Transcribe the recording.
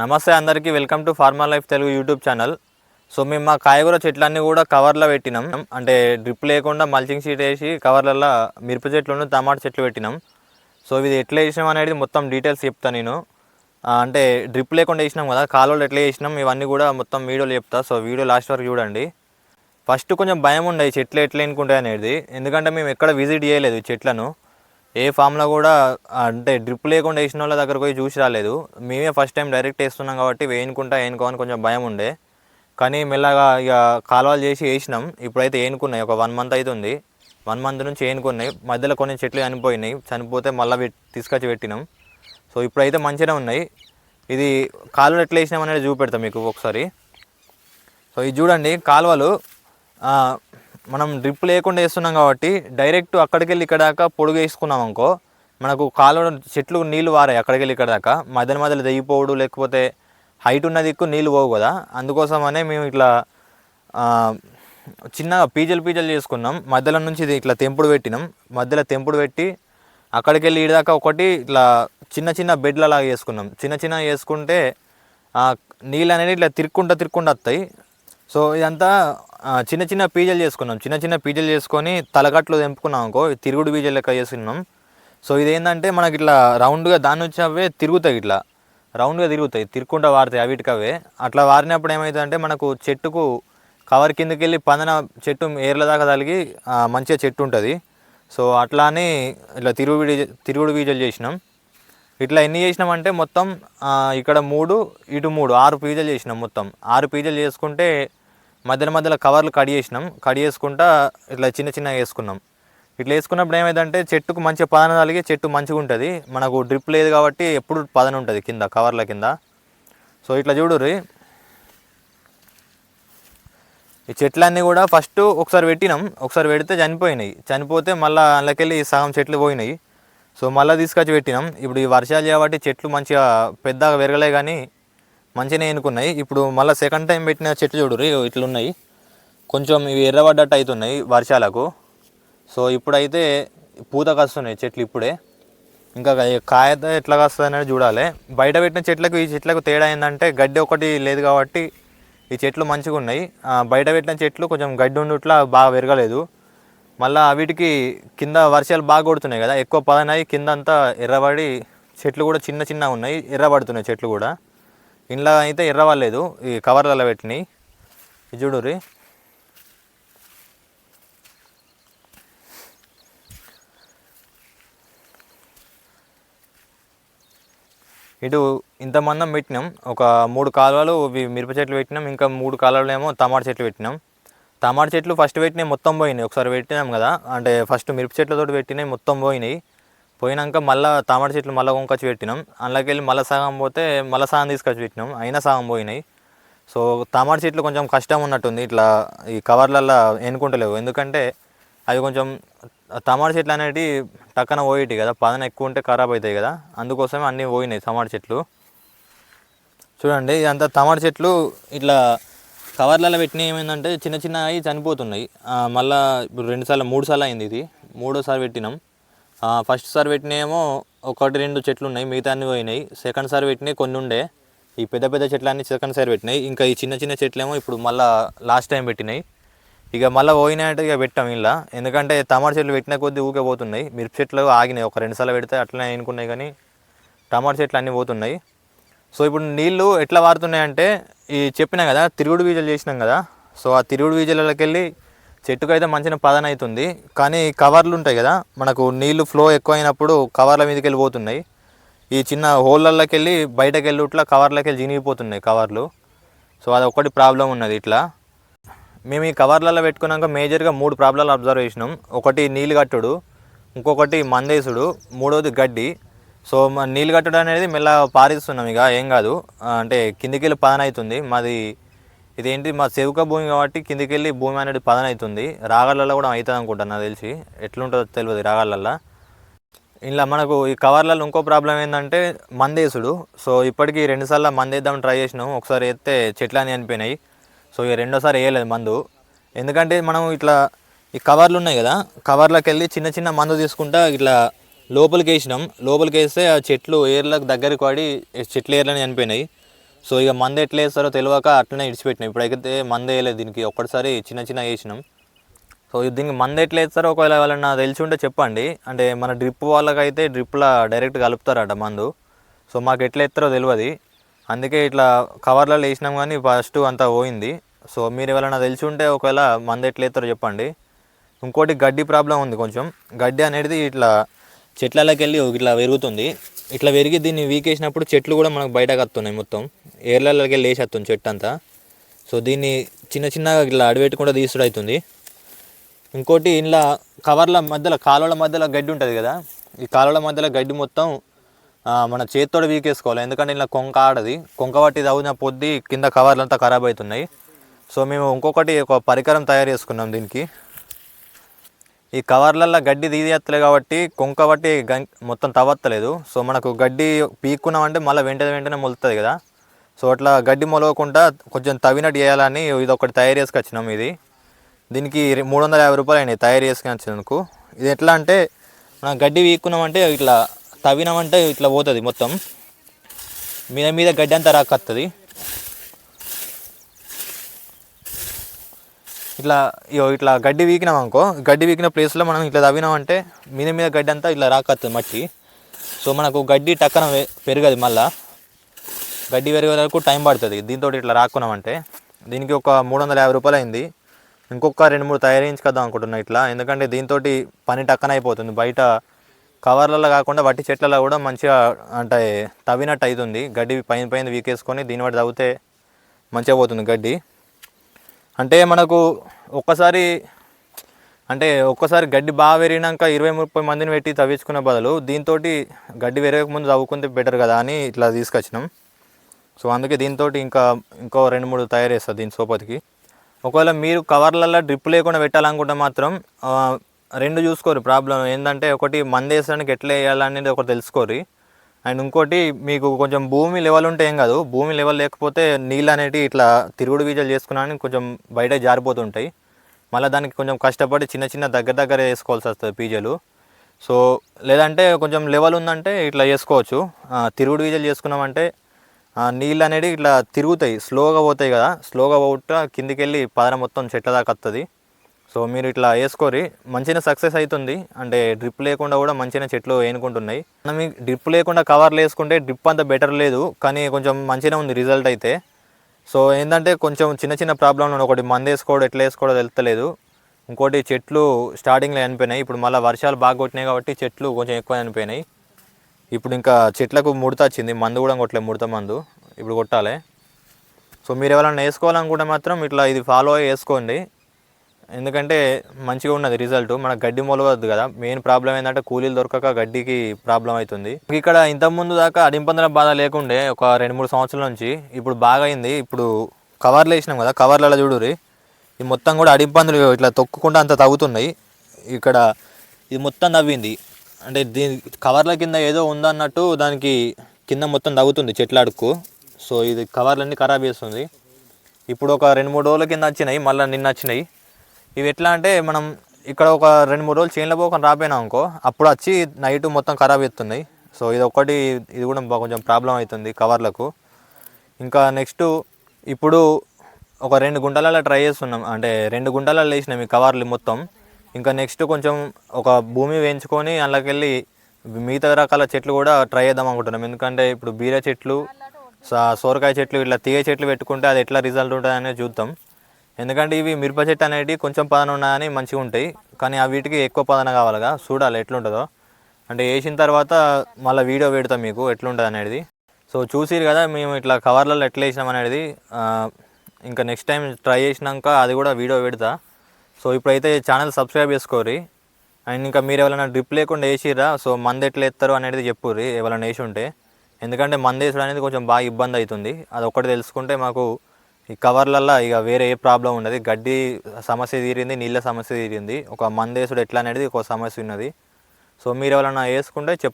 నమస్తే అందరికీ welcome to pharma life Telugu YouTube channel. So మేము మా కాయగూర చెట్లన్నీ కూడా కవర్లో పెట్టినాం. అంటే డ్రిప్ లేకుండా మల్చింగ్ షీట్ వేసి కవర్లలో మిరప చెట్లను టమాటా చెట్లు పెట్టినాం. సో ఇది ఎట్లా వేసినాం అనేది మొత్తం డీటెయిల్స్ చెప్తాను నేను. అంటే డ్రిప్ లేకుండా వేసినాం కదా కాలువలు ఎట్లా వేసినాం ఇవన్నీ కూడా మొత్తం వీడియోలో చెప్తా. సో వీడియో లాస్ట్ వరకు చూడండి. ఫస్ట్ కొంచెం భయం ఉండే చెట్లు ఎట్లా ఎన్నుకుంటాయి అనేది. ఎందుకంటే మేము ఎక్కడ విజిట్ చేయలేదు చెట్లను. ఏ ఫామ్లో కూడా అంటే డ్రిప్ లేకుండా వేసిన వాళ్ళ దగ్గర పోయి చూసి రాలేదు. మేమే ఫస్ట్ టైం డైరెక్ట్ వేస్తున్నాం కాబట్టి వేయనుకుంటా వేయనుకోని కొంచెం భయం ఉండే. కానీ మెల్లగా ఇక కాలువలు చేసి వేసినాం. ఇప్పుడైతే ఏనుకున్నాయి ఒక వన్ మంత్ అవుతుంది వన్ మంత్ నుంచి ఏనుకున్నాయి మధ్యలో కొన్ని చెట్లు చనిపోయినాయి. చనిపోతే మళ్ళీ తీసుకొచ్చి పెట్టినాం. సో ఇప్పుడైతే మంచిగానే ఉన్నాయి. ఇది కాలువలు ఎట్లా వేసినాం అనేది చూపెడతాం మీకు ఒకసారి. సో ఇది చూడండి కాలువలు. మనం డ్రిప్ లేకుండా వేస్తున్నాం కాబట్టి డైరెక్ట్ అక్కడికి వెళ్ళి ఇక్కడ దాకా పొడుగు వేసుకున్నాం అనుకో మనకు కాలువ చెట్లు నీళ్ళు వారాయి అక్కడికి వెళ్ళి ఇక్కడ దాకా. మధ్యలో మధ్యలో తెగిపోవడు లేకపోతే హైట్ ఉన్న దిక్కు నీళ్ళు పోవు కదా. అందుకోసమనే మేము ఇట్లా చిన్నగా పీజలు పీజలు చేసుకున్నాం. మధ్యలో నుంచి ఇది ఇట్లా తెంపుడు పెట్టినాం. మధ్యలో తెంపుడు పెట్టి అక్కడికి వెళ్ళి దాకా ఒకటి ఇట్లా చిన్న చిన్న బెడ్లలాగా చేసుకున్నాం. చిన్న చిన్న చేసుకుంటే నీళ్ళు అనేది ఇట్లా తిరుక్కుంటా తిరుక్కుంటూ వస్తాయి. సో ఇదంతా చిన్న చిన్న పీజలు చేసుకున్నాం. చిన్న చిన్న పీజలు చేసుకొని తలగట్లు తెంపుకున్నాం అనుకో తిరుగుడు పీజలు లెక్క చేసుకున్నాం. సో ఇదేంటంటే మనకి ఇట్లా రౌండ్గా దాని వచ్చి అవే తిరుగుతాయి ఇట్లా. రౌండ్గా తిరుగుతాయి తిరుగుకుంటా వారుతాయి అవిటికి అవే అట్లా వారినప్పుడు ఏమవుతుందంటే మనకు చెట్టుకు కవర్ కిందకి వెళ్ళి పందన చెట్టు ఏర్ల దాకా తలిగి మంచిగా చెట్టు ఉంటుంది. సో అట్లా అని ఇట్లా తిరుగుడు తిరుగుడు బీజలు చేసినాం. ఇట్లా ఎన్ని చేసినామంటే మొత్తం ఇక్కడ మూడు ఇటు మూడు ఆరు పీజలు చేసినాం మొత్తం. ఆరు పీజలు చేసుకుంటే మధ్యలో మధ్యలో కవర్లు కడి చేసినాం. కడి చేసుకుంటా ఇట్లా చిన్న చిన్నగా వేసుకున్నాం. ఇట్లా వేసుకున్నప్పుడు ఏమైందంటే చెట్టుకు మంచిగా పదన కలిగి చెట్టు మంచిగా ఉంటుంది. మనకు డ్రిప్ లేదు కాబట్టి ఎప్పుడు పదన ఉంటుంది కింద కవర్ల కింద. సో ఇట్లా చూడుర్రి. ఈ చెట్లన్నీ కూడా ఫస్ట్ ఒకసారి పెట్టినాం. ఒకసారి పెడితే చనిపోయినాయి. చనిపోతే మళ్ళీ అందులోకెళ్ళి సగం చెట్లు పోయినాయి. సో మళ్ళీ తీసుకొచ్చి పెట్టినాం. ఇప్పుడు ఈ వర్షాలు కాబట్టి చెట్లు మంచిగా పెద్దగా పెరగలే కానీ మంచిగానే ఎన్నుకున్నాయి. ఇప్పుడు మళ్ళీ సెకండ్ టైం పెట్టిన చెట్లు చూడరు ఇట్లున్నాయి. కొంచెం ఇవి ఎర్రబడ్డట్టు అవుతున్నాయి వర్షాలకు. సో ఇప్పుడైతే పూత వస్తున్నాయి చెట్లు ఇప్పుడే. ఇంకా కాయ ఎట్లా కాస్తుంది అనేది చూడాలి. బయట పెట్టిన చెట్లకు ఈ చెట్లకు తేడా ఏంటంటే గడ్డి ఒకటి లేదు కాబట్టి ఈ చెట్లు మంచిగా ఉన్నాయి ఆ, బయట పెట్టిన చెట్లు కొంచెం గడ్డి ఉండుట్లా బాగా పెరగలేదు. మళ్ళీ వీటికి కింద వర్షాలు బాగా కొడుతున్నాయి కదా. ఎక్కువ పదనాయి కింద అంతా ఎర్రబడి చెట్లు కూడా చిన్న చిన్న ఉన్నాయి. ఎర్రబడుతున్నాయి చెట్లు కూడా. ఇంట్లో అయితే ఎర్రవాలేదు ఈ కవర్లలో పెట్టినాయి. ఇది చూడుర్రి ఇటు ఇంతమందం పెట్టినాం ఒక మూడు కాలువలు మిరప చెట్లు పెట్టినాం ఇంకా మూడు కాలువలు ఏమో టమాటా చెట్లు పెట్టినాం. టమాటా చెట్లు ఫస్ట్ పెట్టినాయి మొత్తం పోయినాయి. ఒకసారి పెట్టినాం కదా అంటే ఫస్ట్ మిరప చెట్లతో పెట్టినాయి మొత్తం పోయినాయి. పోయినాక మళ్ళీ టమాటా చెట్లు మళ్ళీ వంకొచ్చి పెట్టినాం. అందులోకి వెళ్ళి మళ్ళీ సగం పోతే మళ్ళీ సగం తీసుకొచ్చి పెట్టినాం. అయినా సగం పోయినాయి. సో టమాటా చెట్లు కొంచెం కష్టం ఉన్నట్టుంది. ఇట్లా ఈ కవర్లలో ఎన్నుకుంటలేవు. ఎందుకంటే అవి కొంచెం టమాటా చెట్లు అనేటివి టక్కన పోయేటి కదా. పదన ఎక్కువ ఉంటే ఖరాబ్ అవుతాయి కదా. అందుకోసమే అన్నీ పోయినాయి టమాటా చెట్లు. చూడండి ఇదంతా టమాటా చెట్లు ఇట్లా కవర్లలో పెట్టినవి ఏమైందంటే చిన్న చిన్న అవి చనిపోతున్నాయి మళ్ళీ ఇప్పుడు రెండుసార్లు మూడుసార్లు మూడు సార్లు అయింది ఇది. మూడోసారి పెట్టినాం. ఫస్ట్ సారి పెట్టినేమో ఒకటి రెండు చెట్లు ఉన్నాయి మిగతా అన్ని పోయినాయి. సెకండ్ సారి పెట్టినాయి కొన్ని ఉండే. ఈ పెద్ద పెద్ద చెట్లు అన్ని సెకండ్ సారి పెట్టినాయి. ఇంకా ఈ చిన్న చిన్న చెట్లు ఏమో ఇప్పుడు మళ్ళా లాస్ట్ టైం పెట్టినాయి. ఇక మళ్ళీ పోయినట్టు ఇక పెట్టాం ఇలా. ఎందుకంటే టమాటా చెట్లు పెట్టిన కొద్దీ ఊకే పోతున్నాయి. మిరప చెట్లు ఆగినాయి. ఒక రెండు సార్లు పెడితే అట్లనే అనుకున్నాయి కానీ టమాటా చెట్లు అన్నీ పోతున్నాయి. సో ఇప్పుడు నీళ్ళు ఎట్లా వాడుతున్నాయి అంటే ఈ చెప్పినా కదా తిరుగుడు బీజలు చేసినాం కదా. సో ఆ తిరుగుడు బీజలకి వెళ్ళి చెట్టుకు అయితే మంచిగా పదన అవుతుంది. కానీ కవర్లు ఉంటాయి కదా మనకు నీళ్ళు ఫ్లో ఎక్కువ అయినప్పుడు కవర్ల మీదకి వెళ్ళిపోతున్నాయి ఈ చిన్న హోళ్ళల్లోకి వెళ్ళి బయటకు వెళ్ళి ఇట్లా కవర్లకి వెళ్ళి జినిగిపోతున్నాయి కవర్లు. సో అది ఒకటి ప్రాబ్లం ఉన్నది ఇట్లా. మేము ఈ కవర్లలో పెట్టుకున్నాక మేజర్గా మూడు ప్రాబ్లాలు అబ్జర్వ్ చేసినాం. ఒకటి నీళ్ళు కట్టుడు ఇంకొకటి మందేసుడు మూడోది గడ్డి. సో నీళ్ళు కట్టడం అనేది మెల్ల పారిస్తున్నాం ఇక ఏం కాదు. అంటే కిందికి వెళ్ళి పదన అవుతుంది. మాది ఇదేంటి? మా సేవక భూమి కాబట్టి కిందికి వెళ్ళి భూమి అనేది పదన అవుతుంది రాగళ్ళల్లో కూడా అవుతుంది అనుకుంటాను నాకు తెలిసి. ఎట్లుంటుందో తెలియదు రాగళ్ళల్లో. ఇలా మనకు ఈ కవర్లలో ఇంకో ప్రాబ్లం ఏంటంటే మందేసుడు. సో ఇప్పటికీ రెండుసార్లు మందేద్దాం ట్రై చేసినాం. ఒకసారి వేస్తే చెట్లని అనిపోయినాయి సో ఇక రెండోసారి వేయలేదు మందు. ఎందుకంటే మనం ఇట్లా ఈ కవర్లు ఉన్నాయి కదా కవర్లోకి వెళ్ళి చిన్న చిన్న మందు తీసుకుంటా ఇట్లా లోపలికి వేసినాం. లోపలికి వేస్తే ఆ చెట్లు ఏర్లకు దగ్గరికి పడి చెట్లు ఏర్లని చనిపోయినాయి. సో ఇక మందు ఎట్లా వేస్తారో తెలియక అట్లనే ఇడిచిపెట్టినాం. ఇప్పుడైతే మందు వేయలేదు దీనికి ఒక్కటిసారి చిన్న చిన్న వేసినాం. సో దీనికి మందు ఎట్లా వేస్తారో ఒకవేళ ఎవరైనా తెలిసి ఉంటే చెప్పండి. అంటే మన డ్రిప్ వాళ్ళకైతే డ్రిప్లో డైరెక్ట్ కలుపుతారట మందు. సో మాకు ఎట్లా ఎత్తారో తెలియదు. అందుకే ఇట్లా కవర్లలో వేసినాం కానీ ఫస్ట్ అంతా పోయింది. సో మీరు ఎవరైనా తెలిసి ఉంటే ఒకవేళ మంద ఎట్లా ఎత్తారో చెప్పండి. ఇంకోటి గడ్డి ప్రాబ్లం ఉంది కొంచెం. గడ్డి అనేది ఇట్లా చెట్లలోకి వెళ్ళి ఇట్లా పెరుగుతుంది. ఇట్లా పెరిగి దీన్ని వీకేసినప్పుడు చెట్లు కూడా మనకు బయటకు వస్తున్నాయి మొత్తం. ఏర్లలోకి వెళ్ళి వేసేస్తుంది చెట్టు అంతా సో దీన్ని చిన్న చిన్నగా ఇట్లా అడిపెట్టుకుంటే తీసుడు అవుతుంది. ఇంకోటి ఇంట్లో కవర్ల మధ్యలో కాలువల మధ్యలో గడ్డి ఉంటుంది కదా. ఈ కాలువల మధ్యలో గడ్డి మొత్తం మన చేతితో వీకేసుకోవాలి. ఎందుకంటే ఇలా కొంక ఆడది. కొంక పట్టి తగిన పొద్దు కింద కవర్లంతా ఖరాబ్ అవుతున్నాయి. సో మేము ఇంకొకటి ఒక పరికరం తయారు చేసుకున్నాం దీనికి. ఈ కవర్లల్లో గడ్డి తీయత్తలే కాబట్టి కొంక బట్టి మొత్తం తవ్వత్తలేదు. సో మనకు గడ్డి పీక్కున్నామంటే మళ్ళీ వెంటనే వెంటనే మొలుతుంది కదా. సో అట్లా గడ్డి మొలవకుండా కొంచెం తవ్వినట్టు చేయాలని ఇది ఒకటి తయారు చేసుకొచ్చినాం ఇది. దీనికి మూడు వందల యాభై రూపాయలు అయినాయి తయారు చేసుకొచ్చినందుకు. ఇది ఎట్లా అంటే మనం గడ్డి వీక్కున్నామంటే ఇట్లా తవ్వినామంటే ఇట్లా పోతుంది మొత్తం. మీద మీద గడ్డి అంతా రాకత్తది ఇట్లా ఇగో ఇట్లా గడ్డి వీకినాం అనుకో గడ్డి వీకిన ప్లేస్లో మనం ఇట్లా తవ్వినామంటే మీద మీద గడ్డి అంతా ఇట్లా రాకత్తుంది మట్టి. సో మనకు గడ్డి టక్కన పెరగదు మళ్ళా. గడ్డి పెరిగే వరకు టైం పడుతుంది. దీంతో ఇట్లా రాక్కున్నామంటే దీనికి ఒక మూడు వందల యాభై రూపాయలు అయింది. ఇంకొక రెండు మూడు తయారించుకొద్దాం అనుకుంటున్నా ఇట్లా. ఎందుకంటే దీంతో పని టక్కన అయిపోతుంది. బయట కవర్లలో కాకుండా వట్టి చెట్లలో కూడా మంచిగా అంటే తవ్వినట్టు అవుతుంది గడ్డి పైన పైన వీకేసుకొని దీని బట్టి తవ్వితే మంచిగా పోతుంది గడ్డి. అంటే మనకు ఒక్కసారి అంటే ఒక్కసారి గడ్డి బాగా పెరిగినాక ఇరవై ముప్పై మందిని పెట్టి తవ్వించుకునే బదులు దీంతో గడ్డి పెరగకముందు తవ్వుకుంటే బెటర్ కదా అని ఇట్లా తీసుకొచ్చినాం. సో అందుకే దీంతో ఇంకా ఇంకో రెండు మూడు తయారు చేస్తారు దీని సోపతికి. ఒకవేళ మీరు కవర్లలో డ్రిప్ లేకుండా పెట్టాలనుకుంటే మాత్రం రెండు చూసుకోరు ప్రాబ్లం. ఏంటంటే ఒకటి మందు వేసడానికి ఎట్లా వేయాలనేది ఒకటి తెలుసుకోరు అండ్ ఇంకోటి మీకు కొంచెం భూమి లెవెల్ ఉంటే ఏం కాదు. భూమి లెవెల్ లేకపోతే నీళ్ళు అనేటివి ఇట్లా తిరుగుడు గీజలు చేసుకున్నాను కొంచెం బయట జారిపోతుంటాయి. మళ్ళీ దానికి కొంచెం కష్టపడి చిన్న చిన్న దగ్గర దగ్గర వేసుకోవాల్సి వస్తుంది పీజలు. సో లేదంటే కొంచెం లెవెల్ ఉందంటే ఇట్లా చేసుకోవచ్చు. తిరుగుడు గీజలు చేసుకున్నామంటే నీళ్ళు అనేవి ఇట్లా తిరుగుతాయి. స్లోగా పోతాయి కదా. స్లోగా పోట కిందికి వెళ్ళి పదన మొత్తం చెట్ల దాకా వస్తుంది సో మీరు ఇట్లా వేసుకోరి మంచిగా సక్సెస్ అవుతుంది. అంటే డ్రిప్ లేకుండా కూడా మంచిగా చెట్లు వేనుకుంటున్నాయి. మనం డ్రిప్ లేకుండా కవర్లు వేసుకుంటే డ్రిప్ అంత బెటర్ లేదు కానీ కొంచెం మంచిగా ఉంది రిజల్ట్ అయితే. సో ఏంటంటే కొంచెం చిన్న చిన్న ప్రాబ్లంలు ఒకటి మందు వేసుకోవడం ఎట్లా వేసుకోవడం తెలుస్తలేదు. ఇంకోటి చెట్లు స్టార్టింగ్లో చనిపోయినాయి ఇప్పుడు మళ్ళీ వర్షాలు బాగా కొట్టినాయి కాబట్టి చెట్లు కొంచెం ఎక్కువ చనిపోయినాయి ఇప్పుడు ఇంకా చెట్లకు ముడత వచ్చింది. మందు కూడా కొట్టలేదు ముడత మందు. ఇప్పుడు కొట్టాలి. సో మీరు ఎవరైనా వేసుకోవాలనుకుంటే మాత్రం ఇట్లా ఇది ఫాలో అయ్యి వేసుకోండి. ఎందుకంటే మంచిగా ఉన్నది రిజల్ట్ మన గడ్డి మొలవద్దు కదా. మెయిన్ ప్రాబ్లం ఏంటంటే కూలీలు దొరకక గడ్డికి ప్రాబ్లం అవుతుంది. ఇక్కడ ఇంతకుముందు దాకా అడింపందల బాధ లేకుండే ఒక రెండు మూడు సంవత్సరాల నుంచి ఇప్పుడు బాగా అయింది. ఇప్పుడు కవర్లు వేసినాం కదా కవర్లలో చూడురి ఈ మొత్తం కూడా అడింపందులు ఇట్లా తొక్కుకుంటూ అంత తగ్గుతున్నాయి ఇక్కడ ఇది మొత్తం నవ్వింది. అంటే దీని కవర్ల కింద ఏదో ఉందన్నట్టు దానికి కింద మొత్తం తగ్గుతుంది చెట్లాడుకు అడుక్కు. సో ఇది కవర్లన్నీ ఖరాబ్ చేస్తుంది. ఇప్పుడు ఒక రెండు మూడు రోజుల కింద వచ్చినాయి మళ్ళీ నిన్న వచ్చినాయి. ఇవి ఎట్లా అంటే మనం ఇక్కడ ఒక రెండు మూడు రోజులు చేనులో పోకుండా రాపోయినాం అనుకో అప్పుడు వచ్చి నైట్ మొత్తం ఖరాబ్ అవుతున్నాయి సో ఇది ఒకటి ఇది కూడా కొంచెం ప్రాబ్లం అవుతుంది కవర్లకు ఇంకా నెక్స్ట్ ఇప్పుడు ఒక రెండు గుంటలలో ట్రై చేస్తున్నాం. అంటే రెండు గుంటలలో వేసినాం ఈ కవర్లు మొత్తం. ఇంకా నెక్స్ట్ కొంచెం ఒక భూమి వేయించుకొని అందులోకి వెళ్ళి మిగతా రకాల చెట్లు కూడా ట్రై చేద్దాం అనుకుంటున్నాం. ఎందుకంటే ఇప్పుడు బీర చెట్లు సోరకాయ చెట్లు ఇట్లా తీగ చెట్లు పెట్టుకుంటే అది ఎట్లా రిజల్ట్ ఉంటుంది అనేది చూద్దాం. ఎందుకంటే ఇవి మిరప చెట్టు అనేటివి కొంచెం పదన ఉన్నాయని మంచిగా ఉంటాయి. కానీ ఆ వీటికి ఎక్కువ పదన కావాలిగా. చూడాలి ఎట్లుంటుందో. అంటే వేసిన తర్వాత మళ్ళీ వీడియో పెడతాం మీకు ఎట్లుంటుంది అనేది. సో చూసిరు కదా మేము ఇట్లా కవర్లలో ఎట్లా వేసినాం అనేది. ఇంకా నెక్స్ట్ టైం ట్రై చేసినాక అది కూడా వీడియో పెడతా. సో ఇప్పుడైతే ఛానల్ సబ్స్క్రైబ్ చేసుకోరి అండ్ ఇంకా మీరు ఎవరైనా డ్రిప్ లేకుండా వేసిరా సో మంది ఎట్లా ఎత్తారు అనేది చెప్పుర్రి ఎవరైనా వేసి ఉంటే. ఎందుకంటే మంది వేసడం అనేది కొంచెం బాగా ఇబ్బంది అవుతుంది. అది ఒకటి తెలుసుకుంటే మాకు ఈ కవర్లల్లో ఇక వేరే ఏ ప్రాబ్లం ఉండదు. గడ్డి సమస్య తీరింది నీళ్ళ సమస్య తీరింది. ఒక మందేసుడు ఎట్లా అనేది ఒక సమస్య ఉన్నది. సో మీరు ఎవరైనా వేసుకుంటే చెప్పండి.